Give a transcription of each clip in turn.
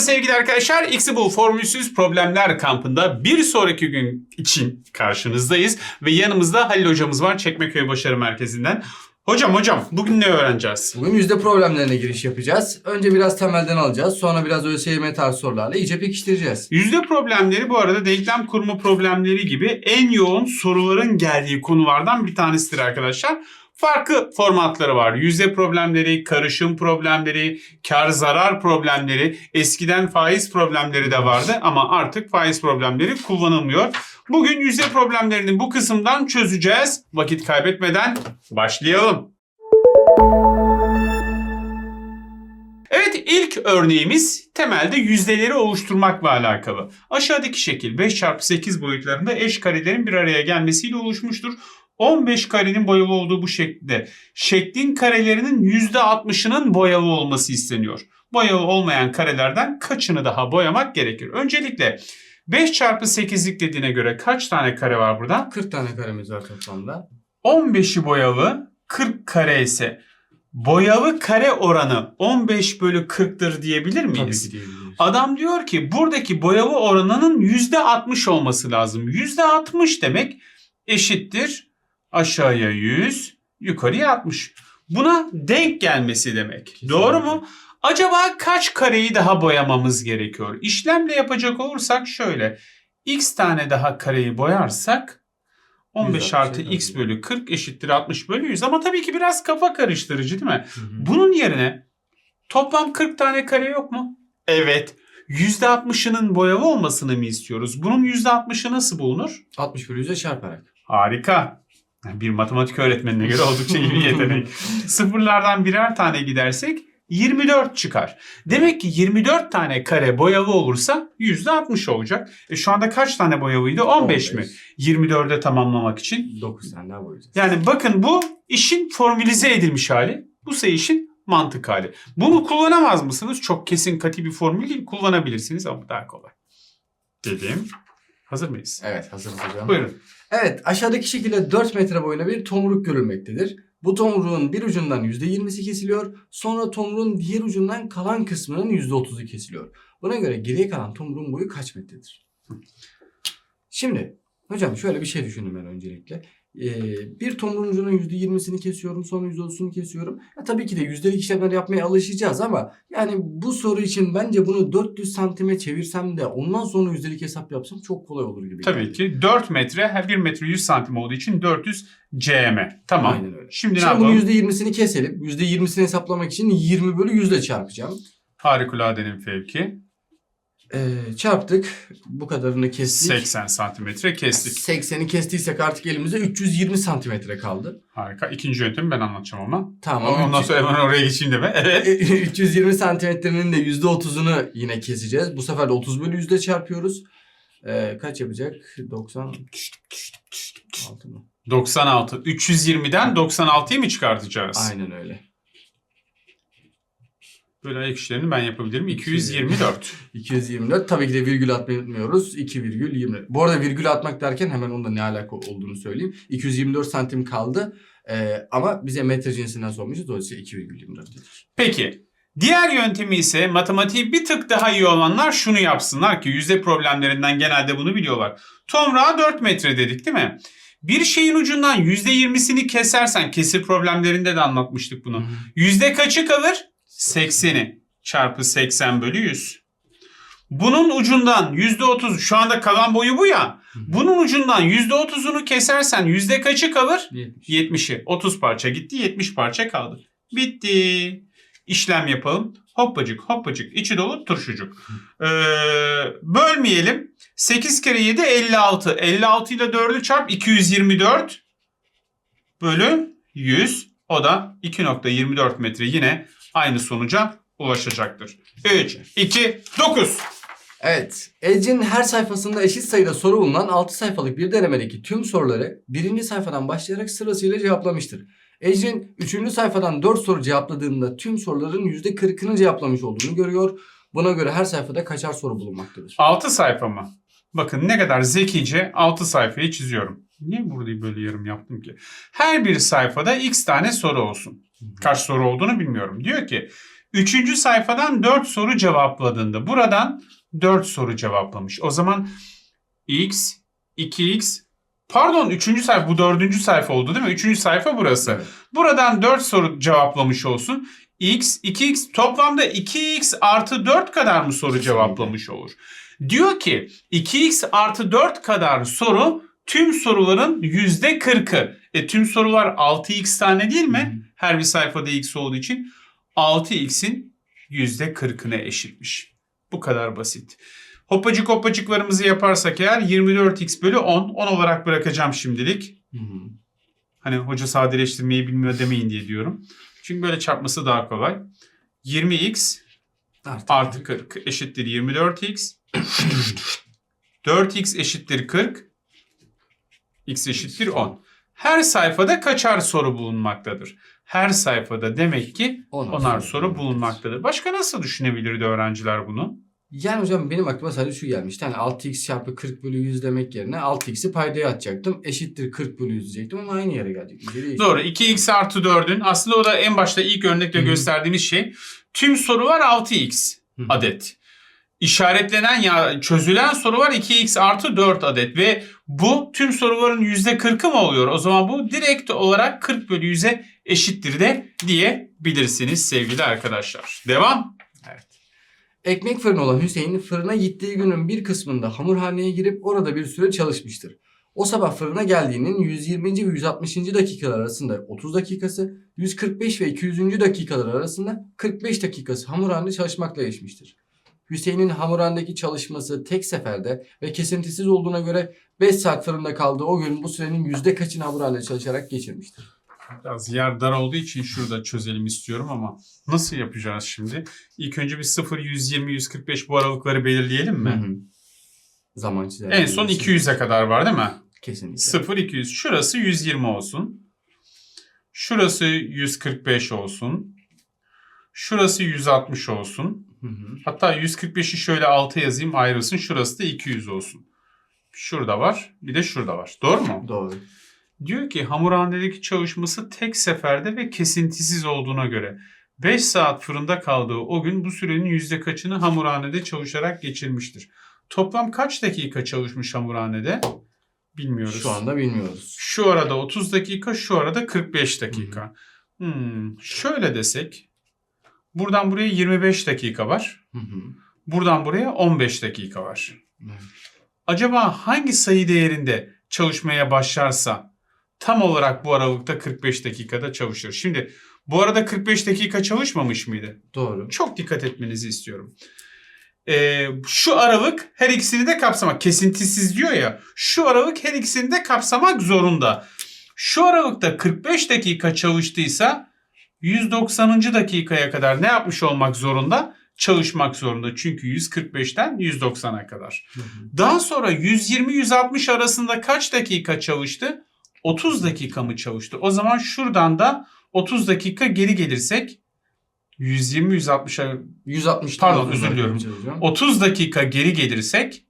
sevgili arkadaşlar. Bul Formülsüz Problemler kampında bir sonraki gün için karşınızdayız. Ve yanımızda Halil hocamız var Çekmeköy Başarı Merkezi'nden. Hocam hocam bugün ne öğreneceğiz? Bugün yüzde problemlerine giriş yapacağız. Önce biraz temelden alacağız. Sonra biraz ÖSYM tarzı sorularla iyice pekiştireceğiz. Yüzde problemleri bu arada denklem kurma problemleri gibi en yoğun soruların geldiği konulardan bir tanesidir arkadaşlar. Farklı formatları var. Yüzde problemleri, karışım problemleri, kar zarar problemleri, eskiden faiz problemleri de vardı ama artık faiz problemleri kullanılmıyor. Bugün yüzde problemlerini bu kısımdan çözeceğiz. Vakit kaybetmeden başlayalım. Evet ilk örneğimiz temelde yüzdeleri oluşturmakla alakalı. Aşağıdaki şekil 5 çarpı 8 boyutlarında eş karelerin bir araya gelmesiyle oluşmuştur. 15 karenin boyalı olduğu bu şekilde şeklin karelerinin %60'ının boyalı olması isteniyor. Boyalı olmayan karelerden kaçını daha boyamak gerekir? Öncelikle 5 çarpı 8'lik dediğine göre kaç tane kare var burada? 40 tane karemiz var toplamda. 15'i boyalı 40 kare ise boyalı kare oranı 15 bölü 40'tır diyebilir Tabii miyiz? ki diyebiliriz. Adam diyor ki buradaki boyalı oranının %60 olması lazım. %60 demek eşittir aşağıya 100 yukarıya 60. Buna denk gelmesi demek. Kesinlikle. Doğru mu? Acaba kaç kareyi daha boyamamız gerekiyor? İşlemle yapacak olursak şöyle. X tane daha kareyi boyarsak 15 160 artı tabii. x bölü 40 eşittir 60 bölü 100 ama tabii ki biraz kafa karıştırıcı değil mi? Hı hı. Bunun yerine toplam 40 tane kare yok mu? Evet. %60'ının boyalı olmasını mı istiyoruz? Bunun %60'ı nasıl bulunur? 60 bölü 100'e çarparak. Harika. Bir matematik öğretmenine göre oldukça iyi bir yetenek. Sıfırlardan birer tane gidersek 24 çıkar. Demek ki 24 tane kare boyalı olursa %60 olacak. E şu anda kaç tane boyalıydı? 15, mi? 24'e tamamlamak için. 9 tane daha boyayacağız. Yani bakın bu işin formülize edilmiş hali. Bu sayı işin mantık hali. Bunu kullanamaz mısınız? Çok kesin katı bir formül değil. Kullanabilirsiniz ama daha kolay. Dedim. Hazır mıyız? Evet hazırız hocam. Buyurun. Evet aşağıdaki şekilde 4 metre boyuna bir tomruk görülmektedir. Bu tomruğun bir ucundan %20'si kesiliyor. Sonra tomruğun diğer ucundan kalan kısmının %30'u kesiliyor. Buna göre geriye kalan tomruğun boyu kaç metredir? Şimdi hocam şöyle bir şey düşündüm ben öncelikle. Ee, bir tomruğun ucunun %20'sini kesiyorum sonra %30'unu kesiyorum. Ya, tabii ki de yüzdelik işlemler yapmaya alışacağız ama yani bu soru için bence bunu 400 santime çevirsem de ondan sonra yüzdelik hesap yapsam çok kolay olur gibi. Tabii geldi. ki 4 metre her 1 metre 100 santim olduğu için 400 cm. Tamam. Aynen öyle. Şimdi ne Şimdi bunun yapalım? %20'sini keselim. %20'sini hesaplamak için 20 bölü 100 ile çarpacağım. Harikuladenin fevki. Ee, çarptık. Bu kadarını kestik. 80 santimetre kestik. 80'i kestiysek artık elimizde 320 santimetre kaldı. Harika. İkinci yöntemi ben anlatacağım ama. Tamam. Ondan sonra hemen oraya geçeyim deme. Evet. 320 santimetrenin de %30'unu yine keseceğiz. Bu sefer de 30 bölü 100 ile çarpıyoruz. Ee, kaç yapacak? 96 mı? 96. 320'den 96'yı mı çıkartacağız? Aynen öyle. Böyle ayak işlerini ben yapabilirim. 224. 224. Tabii ki de virgül atmayı unutmuyoruz. 2,20. Bu arada virgül atmak derken hemen onda ne alaka olduğunu söyleyeyim. 224 santim kaldı. Ee, ama bize metre cinsinden sormuşuz. Dolayısıyla 2,24'dir. Peki. Diğer yöntemi ise matematiği bir tık daha iyi olanlar şunu yapsınlar ki yüzde problemlerinden genelde bunu biliyorlar. Tomrağa 4 metre dedik değil mi? Bir şeyin ucundan %20'sini kesersen kesir problemlerinde de anlatmıştık bunu. Yüzde kaçı kalır? 80'i çarpı 80 bölü 100. Bunun ucundan yüzde 30 şu anda kalan boyu bu ya. Bunun ucundan yüzde 30'unu kesersen yüzde kaçı kalır? 70. 70'i. 30 parça gitti 70 parça kaldı. Bitti. İşlem yapalım. Hoppacık hoppacık içi dolu turşucuk. Ee, bölmeyelim. 8 kere 7 56. 56 ile 4'ü çarp 224 bölü 100. O da 2.24 metre yine aynı sonuca ulaşacaktır. 3, 2, 9. Evet. Edge'in her sayfasında eşit sayıda soru bulunan 6 sayfalık bir denemedeki tüm soruları birinci sayfadan başlayarak sırasıyla cevaplamıştır. Edge'in 3. sayfadan 4 soru cevapladığında tüm soruların %40'ını cevaplamış olduğunu görüyor. Buna göre her sayfada kaçar soru bulunmaktadır? 6 sayfa mı? Bakın ne kadar zekice 6 sayfayı çiziyorum. Niye burada böyle yarım yaptım ki? Her bir sayfada x tane soru olsun. Kaç soru olduğunu bilmiyorum. Diyor ki Üçüncü sayfadan 4 soru cevapladığında buradan 4 soru cevaplamış. O zaman x, 2x pardon 3. sayfa bu 4. sayfa oldu değil mi? 3. sayfa burası. Evet. Buradan 4 soru cevaplamış olsun. x, 2x toplamda 2x artı 4 kadar mı soru cevaplamış olur? Diyor ki 2x artı 4 kadar soru tüm soruların %40'ı. E tüm sorular 6x tane değil mi? Her bir sayfada x olduğu için 6x'in %40'ına eşitmiş. Bu kadar basit. Hoppacık hoppacıklarımızı yaparsak eğer 24x bölü 10. 10 olarak bırakacağım şimdilik. Hı hı. Hani hoca sadeleştirmeyi bilmiyor demeyin diye diyorum. Çünkü böyle çarpması daha kolay. 20x Artı. artı 40 eşittir 24x. 4x eşittir 40. x eşittir 10. Her sayfada kaçar soru bulunmaktadır? Her sayfada demek ki Onar onar soru bulunmaktadır. Başka nasıl düşünebilirdi öğrenciler bunu? Yani hocam benim aklıma sadece şu gelmişti. Hani 6x çarpı 40 bölü 100 demek yerine 6x'i paydaya atacaktım. Eşittir 40 bölü 100 diyecektim ama aynı yere geldik. Yüzde değişti. Doğru. 2x artı 4'ün aslında o da en başta ilk örnekte Hı hı. gösterdiğimiz şey. Tüm soru var 6x Hı hı. adet. İşaretlenen ya çözülen soru var 2x artı 4 adet ve bu tüm soruların %40'ı mı oluyor? O zaman bu direkt olarak 40 bölü 100'e eşittir de diyebilirsiniz sevgili arkadaşlar. Devam. Evet. Ekmek fırını olan Hüseyin fırına gittiği günün bir kısmında hamurhaneye girip orada bir süre çalışmıştır. O sabah fırına geldiğinin 120. ve 160. dakikalar arasında 30 dakikası, 145 ve 200. dakikalar arasında 45 dakikası hamurhanede çalışmakla geçmiştir. Hüseyin'in hamurhanedeki çalışması tek seferde ve kesintisiz olduğuna göre 5 saat fırında kaldığı o gün bu sürenin yüzde kaçını hamurhanede çalışarak geçirmiştir. Biraz yer dar olduğu için şurada çözelim istiyorum ama nasıl yapacağız şimdi? İlk önce bir 0, 120, 145 bu aralıkları belirleyelim mi? Hı hı. Zaman çizer. En son 200'e kadar var değil mi? Kesinlikle. 0, 200. Şurası 120 olsun. Şurası 145 olsun. Şurası 160 olsun. Hı hı. Hatta 145'i şöyle alta yazayım ayrılsın. Şurası da 200 olsun. Şurada var. Bir de şurada var. Doğru mu? Doğru. Diyor ki hamurhanedeki çalışması tek seferde ve kesintisiz olduğuna göre 5 saat fırında kaldığı o gün bu sürenin yüzde kaçını hamurhanede çalışarak geçirmiştir. Toplam kaç dakika çalışmış hamurhanede? Bilmiyoruz. Şu anda bilmiyoruz. Şu arada 30 dakika, şu arada 45 dakika. Hmm, şöyle desek. Buradan buraya 25 dakika var. Hı hı. Buradan buraya 15 dakika var. Evet. Acaba hangi sayı değerinde çalışmaya başlarsa tam olarak bu aralıkta 45 dakikada çalışır? Şimdi bu arada 45 dakika çalışmamış mıydı? Doğru. Çok dikkat etmenizi istiyorum. Ee, şu aralık her ikisini de kapsamak. Kesintisiz diyor ya. Şu aralık her ikisini de kapsamak zorunda. Şu aralıkta 45 dakika çalıştıysa 190. dakikaya kadar ne yapmış olmak zorunda? Çalışmak zorunda. Çünkü 145'ten 190'a kadar. Hı hı. Daha sonra 120-160 arasında kaç dakika çalıştı? 30 dakika mı çalıştı? O zaman şuradan da 30 dakika geri gelirsek 120-160'a 160 Pardon, özür diliyorum. dakika çalışacağım. 30 dakika geri gelirsek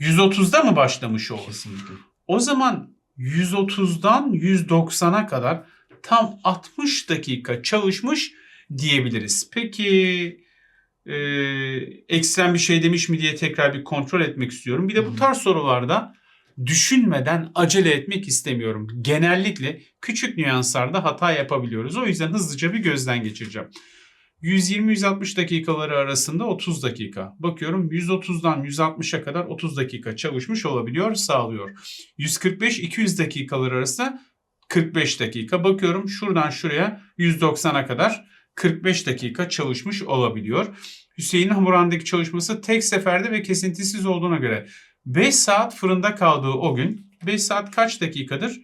130'da mı başlamış olur? Kesinlikle. O zaman 130'dan 190'a kadar tam 60 dakika çalışmış diyebiliriz. Peki e, ekstrem bir şey demiş mi diye tekrar bir kontrol etmek istiyorum. Bir de bu tarz sorularda düşünmeden acele etmek istemiyorum. Genellikle küçük nüanslarda hata yapabiliyoruz. O yüzden hızlıca bir gözden geçireceğim. 120-160 dakikaları arasında 30 dakika. Bakıyorum 130'dan 160'a kadar 30 dakika çalışmış olabiliyor, sağlıyor. 145-200 dakikalar arasında 45 dakika. Bakıyorum şuradan şuraya 190'a kadar 45 dakika çalışmış olabiliyor. Hüseyin'in hamurhanedeki çalışması tek seferde ve kesintisiz olduğuna göre 5 saat fırında kaldığı o gün 5 saat kaç dakikadır?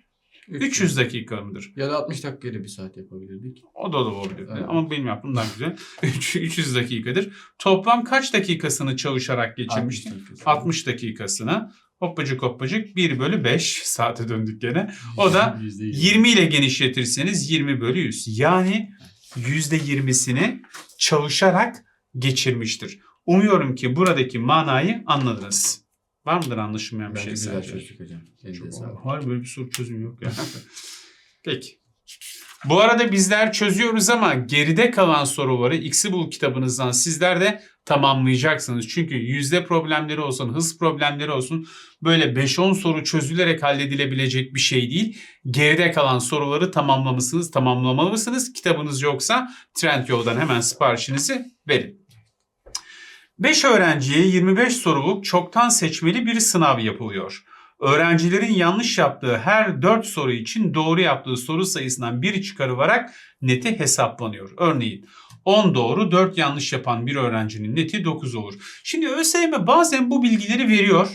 300 dakika mıdır? Ya da 60 dakikayla bir saat yapabilirdik. O da olabilir. Evet. Ama benim daha güzel. Üç- 300 dakikadır. Toplam kaç dakikasını çalışarak geçirmişti? 60 dakika. 60 dakikasını. Hoppacık hoppacık 1 bölü 5 saate döndük gene. O da Yüzde 20 ile genişletirseniz 20 bölü 100. Yani %20'sini çalışarak geçirmiştir. Umuyorum ki buradaki manayı anladınız. Var mıdır anlaşılmayan bir Bence şey güzel sence? çözdük hocam. Elinize sağlık. Hayır böyle bir soru çözüm yok ya. Peki. Bu arada bizler çözüyoruz ama geride kalan soruları X'i Bul kitabınızdan sizler de tamamlayacaksınız. Çünkü yüzde problemleri olsun, hız problemleri olsun böyle 5-10 soru çözülerek halledilebilecek bir şey değil. Geride kalan soruları tamamlamışsınız, tamamlamalısınız. Kitabınız yoksa Trendyol'dan hemen siparişinizi verin. 5 öğrenciye 25 soruluk çoktan seçmeli bir sınav yapılıyor. Öğrencilerin yanlış yaptığı her 4 soru için doğru yaptığı soru sayısından 1 çıkarılarak neti hesaplanıyor. Örneğin 10 doğru 4 yanlış yapan bir öğrencinin neti 9 olur. Şimdi ÖSYM bazen bu bilgileri veriyor.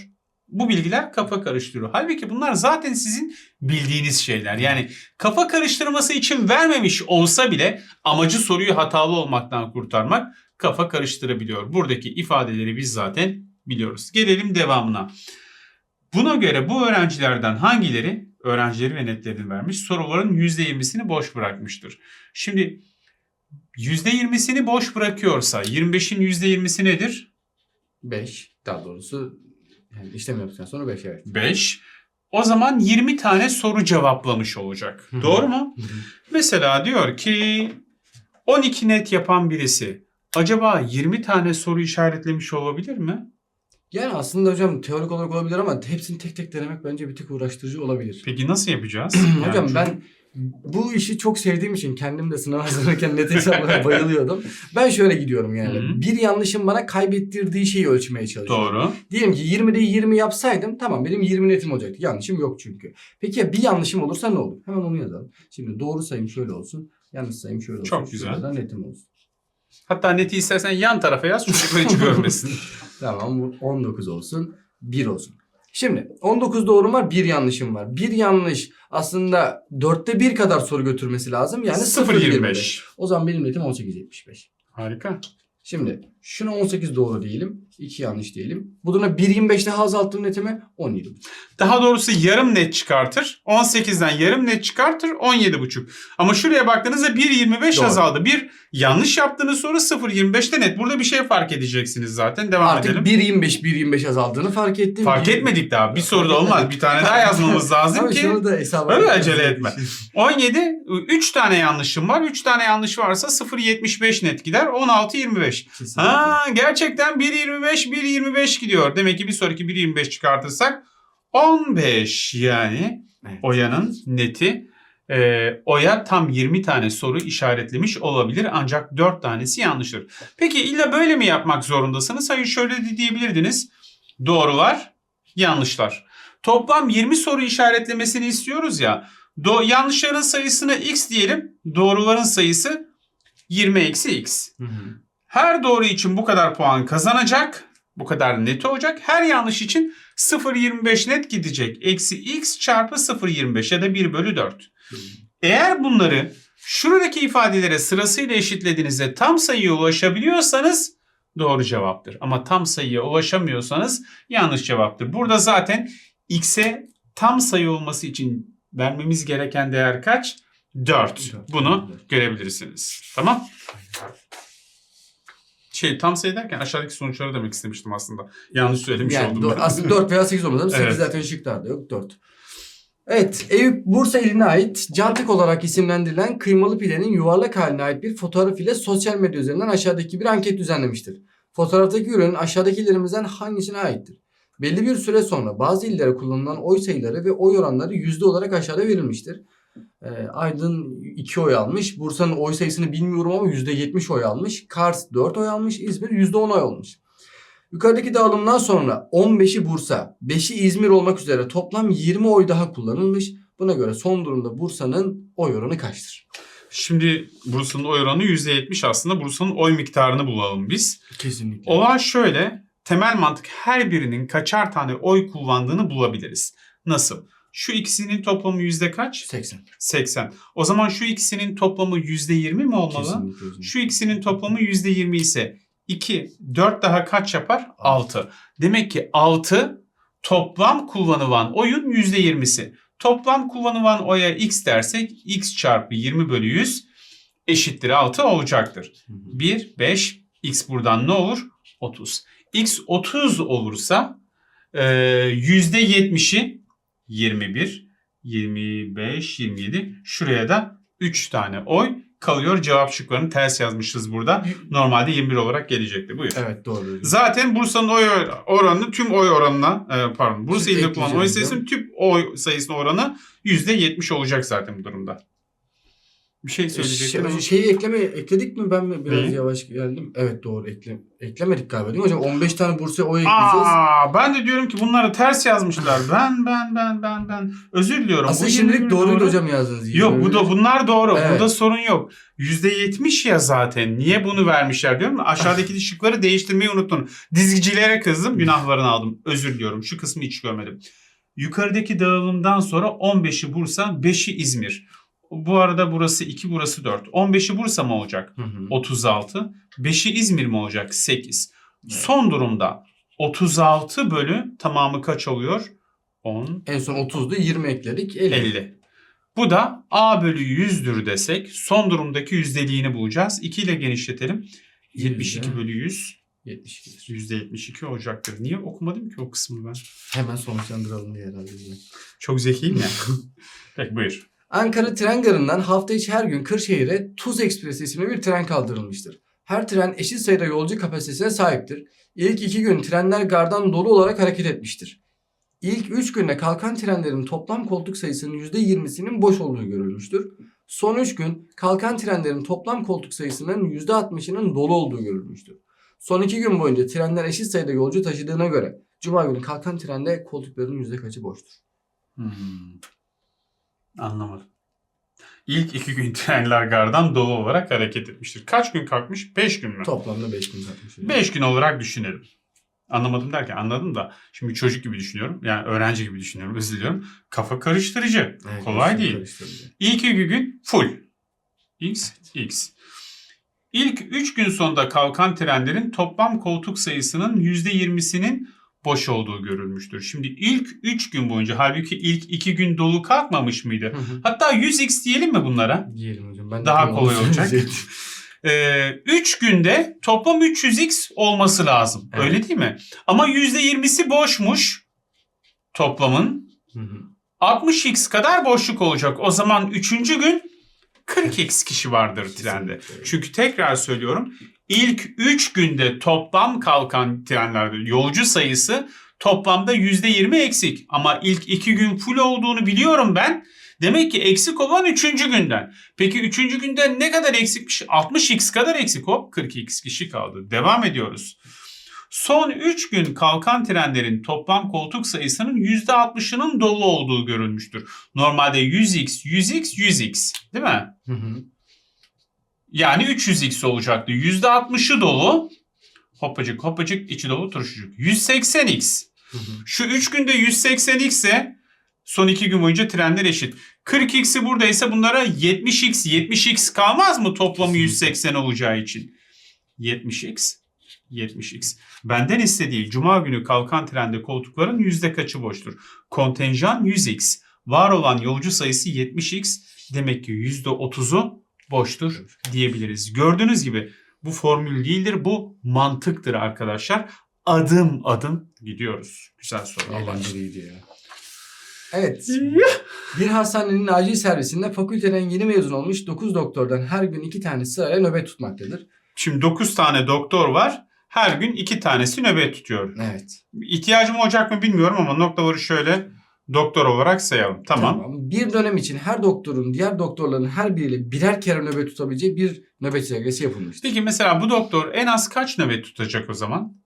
Bu bilgiler kafa karıştırıyor. Halbuki bunlar zaten sizin bildiğiniz şeyler. Yani kafa karıştırması için vermemiş olsa bile amacı soruyu hatalı olmaktan kurtarmak kafa karıştırabiliyor. Buradaki ifadeleri biz zaten biliyoruz. Gelelim devamına. Buna göre bu öğrencilerden hangileri öğrencileri ve netlerini vermiş soruların %20'sini boş bırakmıştır. Şimdi %20'sini boş bırakıyorsa 25'in %20'si nedir? 5 daha doğrusu yani işlem yaptıktan sonra 5 evet. 5. O zaman 20 tane soru cevaplamış olacak. Doğru mu? Mesela diyor ki 12 net yapan birisi acaba 20 tane soru işaretlemiş olabilir mi? Yani aslında hocam teorik olarak olabilir ama hepsini tek tek denemek bence bir tık uğraştırıcı olabilir. Peki nasıl yapacağız? Hocam Yani ben bu işi çok sevdiğim için kendim de sınav hazırlanırken net hesaplara bayılıyordum. Ben şöyle gidiyorum yani. Hı hı. Bir yanlışın bana kaybettirdiği şeyi ölçmeye çalışıyorum. Doğru. Diyelim ki 20'de 20 yapsaydım tamam benim 20 netim olacaktı. Yanlışım yok çünkü. Peki ya bir yanlışım olursa ne olur? Hemen onu yazalım. Şimdi doğru sayım şöyle olsun. Yanlış sayım şöyle olsun. Çok güzel. Şurada netim olsun. Hatta neti istersen yan tarafa yaz çocuklar hiç görmesin. Tamam bu 19 olsun. 1 olsun. Şimdi 19 doğrum var, bir yanlışım var. Bir yanlış aslında 4'te 1 kadar soru götürmesi lazım. Yani 0.25. 0.25. O zaman benim netim 18.75. Harika. Şimdi şuna 18 doğru diyelim. 2 yanlış diyelim. Buna 1.25 daha azalttım netimi 17. Daha doğrusu yarım net çıkartır. 18'den yarım net çıkartır 17,5. Ama şuraya baktığınızda 1.25 Doğru. azaldı. Bir yanlış yaptığınız soru 0.25'te net. Burada bir şey fark edeceksiniz zaten. Devam Artık edelim. 1.25 1.25 azaldığını fark ettim. Fark etmedik daha. Bir Fark soruda olmaz. Bir tane daha yazmamız lazım Ama ki. şunu da hesaba Öyle acele etme. 17, 3 tane yanlışım var. 3 tane yanlış varsa 0.75 net gider. 16.25. Kesinlikle. Ha gerçekten 1.25 1.25 gidiyor. Demek ki bir sonraki 1.25 çıkartırsak 15 yani Evet. Oya'nın neti. Ee, Oya tam 20 tane soru işaretlemiş olabilir ancak 4 tanesi yanlıştır. Peki illa böyle mi yapmak zorundasınız? Hayır şöyle de diyebilirdiniz. Doğrular, yanlışlar. Toplam 20 soru işaretlemesini istiyoruz ya. Do yanlışların sayısına x diyelim. Doğruların sayısı 20 eksi x. Hı hı. Her doğru için bu kadar puan kazanacak. Bu kadar net olacak. Her yanlış için 0.25 net gidecek. Eksi x çarpı 0.25 ya da 1 bölü 4. Eğer bunları şuradaki ifadelere sırasıyla eşitlediğinizde tam sayıya ulaşabiliyorsanız doğru cevaptır. Ama tam sayıya ulaşamıyorsanız yanlış cevaptır. Burada zaten x'e tam sayı olması için vermemiz gereken değer kaç? 4. Dört. Bunu görebilirsiniz. Tamam? Şey tam sayı derken aşağıdaki sonuçları demek istemiştim aslında. Yanlış söylemiş Yani oldum. ben. aslında 4 veya 8 olmaz ama 8 Evet. zaten şıklarda yok 4. Evet, Eyüp Bursa iline ait Cantık olarak isimlendirilen kıymalı pidenin yuvarlak haline ait bir fotoğraf ile sosyal medya üzerinden aşağıdaki bir anket düzenlemiştir. Fotoğraftaki ürün aşağıdakilerimizden hangisine aittir? Belli bir süre sonra bazı illere kullanılan oy sayıları ve oy oranları yüzde olarak aşağıda verilmiştir. Ee, Aydın 2 oy almış. Bursa'nın oy sayısını bilmiyorum ama %70 oy almış. Kars 4 oy almış. İzmir %10 oy almış. Yukarıdaki dağılımdan sonra 15'i Bursa, 5'i İzmir olmak üzere toplam 20 oy daha kullanılmış. Buna göre son durumda Bursa'nın oy oranı kaçtır? Şimdi Bursa'nın oy oranı %70 aslında. Bursa'nın oy miktarını bulalım biz. Kesinlikle. Olay şöyle. Temel mantık her birinin kaçar tane oy kullandığını bulabiliriz. Nasıl? Şu ikisinin toplamı yüzde kaç? 80. 80. O zaman şu ikisinin toplamı yüzde 20 mi olmalı? Kesinlikle. kesinlikle. Şu ikisinin toplamı yüzde 20 ise 2, 4 daha kaç yapar? 6. Demek ki 6 toplam kullanılan oyun yüzde 20'si. Toplam kullanılan oya x dersek x çarpı 20 bölü 100 eşittir 6 olacaktır. Hı hı. 1, 5, x buradan ne olur? 30. x 30 olursa e, %70'i 21, 25, 27 şuraya da 3 tane oy kalıyor. Cevap şıklarını ters yazmışız burada. Normalde 21 olarak gelecekti. Buyur. Evet doğru. Zaten Bursa'nın oy oranını tüm oy oranına e, pardon Bursa ilde kullanılan oy sayısının tüm oy sayısının oranı %70 olacak zaten bu durumda. Bir şey söyleyecektim. Şey, ama- şeyi ekleme ekledik mi? Ben mi biraz Neyi? yavaş geldim? Evet doğru ekle, eklemedik galiba değil mi hocam? 15 tane Bursa oy ekleyeceğiz. Aa, ben de diyorum ki bunları ters yazmışlar. Ben ben ben ben ben özür diliyorum. Aslında Bu şimdilik 21 doğruydu doğru. hocam yazdığınız. Yok bu da bunlar doğru. Evet. Burada sorun yok. %70 ya zaten. Niye bunu vermişler diyorum. Aşağıdaki şıkları değiştirmeyi unuttun. Dizgicilere kızdım. Günahlarını aldım. Özür diliyorum. Şu kısmı hiç görmedim. Yukarıdaki dağılımdan sonra 15'i Bursa, 5'i İzmir. Bu arada burası 2, burası 4. 15'i Bursa mı olacak? Hı hı. 36. 5'i İzmir mi olacak? 8. Son durumda 36 bölü tamamı kaç oluyor? 10, En son 30'du 20 ekledik. 50. 50. Bu da A bölü 100'dür desek son durumdaki yüzdeliğini bulacağız. 2 ile genişletelim. 72 Yüzde. bölü 100 72'dir. %72 olacaktır. Niye okumadım ki o kısmı ben? Hemen sonuçlandıralım diye herhalde. Çok zekiyim ya. Peki buyur. Ankara tren garından hafta içi her gün Kırşehir'e Tuz Ekspresi isimli bir tren kaldırılmıştır. Her tren eşit sayıda yolcu kapasitesine sahiptir. İlk iki gün trenler gardan dolu olarak hareket etmiştir. İlk üç günde kalkan trenlerin toplam koltuk sayısının %20'sinin boş olduğu görülmüştür. Son üç gün kalkan trenlerin toplam koltuk sayısının %60'ının dolu olduğu görülmüştür. Son iki gün boyunca trenler eşit sayıda yolcu taşıdığına göre Cuma günü kalkan trende koltukların yüzde kaçı boştur? Hmm. Anlamadım. İlk iki gün trenler gardan dolu olarak hareket etmiştir. Kaç gün kalkmış? 5 gün mü? Toplamda 5 gün kalkmış. 5 gün olarak düşünelim. Anlamadım derken anladım da şimdi çocuk gibi düşünüyorum. Yani öğrenci gibi düşünüyorum. Özür diliyorum. Kafa karıştırıcı. Evet, Kolay değil. karıştırdı. İlk iki gün full. X, X. İlk 3 gün sonunda kalkan trenlerin toplam koltuk sayısının %20'sinin boş olduğu görülmüştür. Şimdi ilk 3 gün boyunca halbuki ilk 2 gün dolu kalkmamış mıydı? Hı hı. Hatta 100x diyelim mi bunlara? Diyelim hocam. Ben Daha kolay olacak. söyleyecektim. 3 günde toplam 300x olması lazım. Evet. Öyle değil mi? Ama %20'si boşmuş toplamın. Hı hı. 60x kadar boşluk olacak. O zaman 3. gün 40x kişi vardır trende. Kesinlikle. Çünkü tekrar söylüyorum ilk 3 günde toplam kalkan trenlerde yolcu sayısı toplamda %20 eksik. Ama ilk 2 gün full olduğunu biliyorum ben. Demek ki eksik olan 3. günden. Peki 3. günden ne kadar eksikmiş? 60x kadar eksik hop 42x kişi kaldı. Devam ediyoruz. Son 3 gün kalkan trenlerin toplam koltuk sayısının %60'ının dolu olduğu görülmüştür. Normalde 100x, 100x, 100x değil mi? Hı hı. Yani 300x olacaktı. %60'ı dolu. Hoppacık hoppacık içi dolu turşucuk. 180x. Hı hı. Şu 3 günde 180x ise son 2 gün boyunca trenler eşit. 40x'i buradaysa bunlara 70x, 70x kalmaz mı toplamı 180 olacağı için? 70x, 70x. Benden istediği cuma günü kalkan trende koltukların yüzde kaçı boştur? Kontenjan 100x. Var olan yolcu sayısı 70x. Demek ki %30'u boştur diyebiliriz. Gördüğünüz gibi bu formül değildir. Bu mantıktır arkadaşlar. Adım adım gidiyoruz. Güzel soru. Eğlenceliydi ya. Evet. Bir hastanenin acil servisinde fakülteden yeni mezun olmuş 9 doktordan her gün 2 tane sırayla nöbet tutmaktadır. Şimdi 9 tane doktor var. Her gün 2 tanesi nöbet tutuyor. Evet. İhtiyacım olacak mı bilmiyorum ama noktaları şöyle doktor olarak sayalım. Tamam. Bir dönem için her doktorun diğer doktorların her biriyle birer kere nöbet tutabileceği bir nöbet çizelgesi yapılmıştır. Peki mesela bu doktor en az kaç nöbet tutacak o zaman?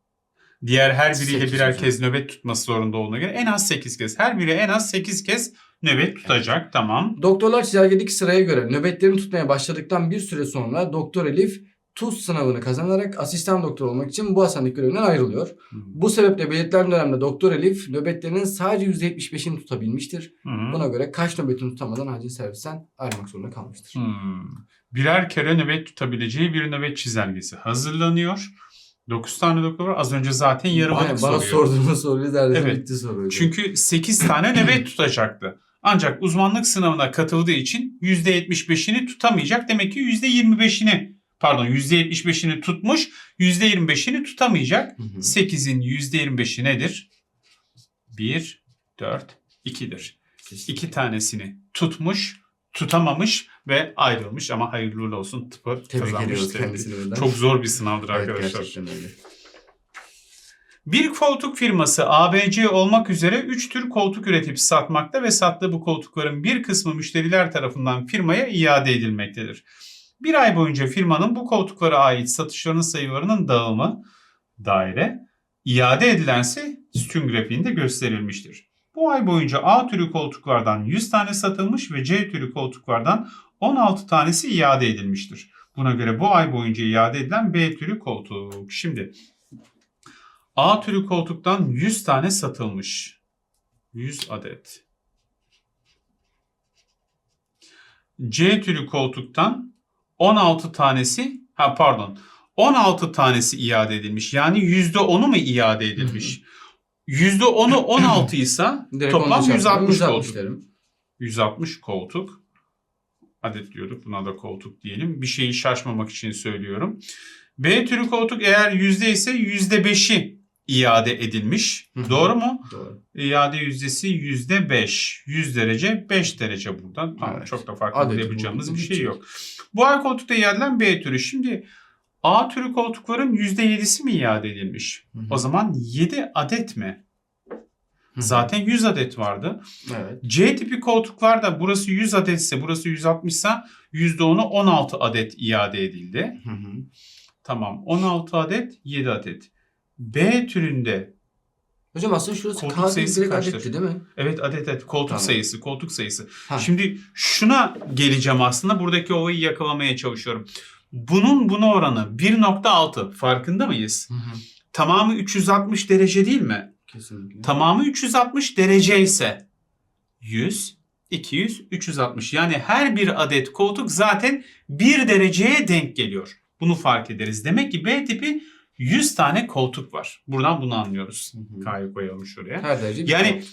Diğer her biriyle birer hocam. kez nöbet tutması zorunda olduğuna göre en az 8 kez. Her biri en az 8 kez nöbet tutacak. Tamam. Doktorlar çizelgedeki sıraya göre nöbetlerini tutmaya başladıktan bir süre sonra Doktor Elif TUS sınavını kazanarak asistan doktor olmak için bu hastanelik görevinden ayrılıyor. Bu sebeple belirtilen dönemde Doktor Elif nöbetlerinin sadece %75'ini tutabilmiştir. Hı hı. Buna göre kaç nöbetini tutamadan acil servisten ayrılmak zorunda kalmıştır. Hmm. Birer kere nöbet tutabileceği bir nöbet çizelgesi hazırlanıyor. 9 tane doktor var. Az önce zaten yarımalık Aynen, bana soruyor. sorduğunuz soruyu neredeyse Evet. bitti soru. hocam. Çünkü 8 tane nöbet tutacaktı. Ancak uzmanlık sınavına katıldığı için %75'ini tutamayacak. Demek ki %25'ini pardon %75'ini tutmuş %25'ini tutamayacak. Hı hı. 8'in %25'i nedir? 1, 4, 2'dir. Kesinlikle. İki tanesini tutmuş tutamamış ve ayrılmış ama hayırlı uğurlu olsun tıpı Tebrik kazanmış. kendisini buradan. Çok zor bir sınavdır Evet, arkadaşlar. gerçekten öyle. Bir koltuk firması ABC olmak üzere 3 tür koltuk üretip satmakta ve sattığı bu koltukların bir kısmı müşteriler tarafından firmaya iade edilmektedir. Bir ay boyunca firmanın bu koltuklara ait satışlarının sayılarının dağılımı daire, iade edilense sütun grafiğinde gösterilmiştir. Bu ay boyunca A türü koltuklardan 100 tane satılmış ve C türü koltuklardan 16 tanesi iade edilmiştir. Buna göre bu ay boyunca iade edilen B türü koltuk. Şimdi A türü koltuktan 100 tane satılmış. 100 adet. C türü koltuktan 16 tanesi, ha pardon, 16 tanesi iade edilmiş. Yani %10'u mu iade edilmiş? %10'u 16 ise toplam onu da çarpalım, 160 koltuk. derim. 160 koltuk. Adet diyorduk. Buna da koltuk diyelim. Bir şeyi şaşmamak için söylüyorum. B türü koltuk eğer yüzde ise yüzde beşi iade edilmiş. Doğru mu? Doğru. İade yüzdesi yüzde beş. 100 derece 5 derece burada. Tamam, Evet. Çok da farklı Adeti bulduk, bir şey yok. Bu ay koltukta iade edilen B türü. Şimdi A türü koltukların yüzde yedisi mi iade edilmiş? Hı hı. O zaman 7 adet mi? Hı. Zaten 100 adet vardı. Evet. C tipi koltuklarda burası 100 adet ise burası 160 ise %10'u 16 adet iade edildi. Hı hı. Tamam 16 adet 7 adet. B türünde Hocam aslında şurası Koltuk K sayısı direkt kaçtır? adetti değil mi? evet adet adet koltuk Tamam. sayısı koltuk sayısı. Ha. Şimdi şuna geleceğim aslında buradaki ovayı yakalamaya çalışıyorum. Bunun buna oranı 1.6 farkında mıyız? Hı hı. Tamamı 360 derece değil mi? Kesinlikle. Tamamı 360 derece ise 100, 200, 360. Yani her bir adet koltuk zaten 1 dereceye denk geliyor. Bunu fark ederiz. Demek ki B tipi 100 tane koltuk var. Buradan bunu anlıyoruz. K'yı koyalım şuraya. Her derece bir Yani- koltuk.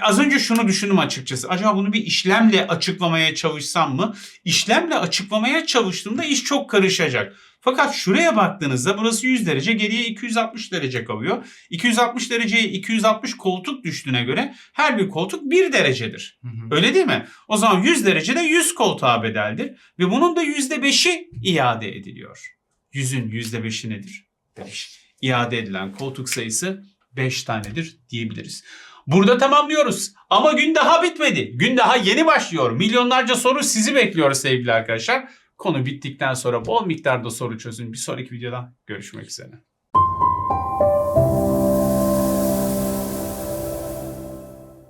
Az önce şunu düşündüm açıkçası. Acaba bunu bir işlemle açıklamaya çalışsam mı? İşlemle açıklamaya çalıştığımda iş çok karışacak. Fakat şuraya baktığınızda burası 100 derece geriye 260 derece kalıyor. 260 dereceye 260 koltuk düştüğüne göre her bir koltuk 1 derecedir. Hı hı. Öyle değil mi? O zaman 100 derecede 100 koltuğa bedeldir. Ve bunun da %5'i iade ediliyor. 100'ün %5'i nedir? 5. İade edilen koltuk sayısı 5 tanedir diyebiliriz. Burada tamamlıyoruz. Ama gün daha bitmedi. Gün daha yeni başlıyor. Milyonlarca soru sizi bekliyor sevgili arkadaşlar. Konu bittikten sonra bol miktarda soru çözün. Bir sonraki videoda görüşmek üzere.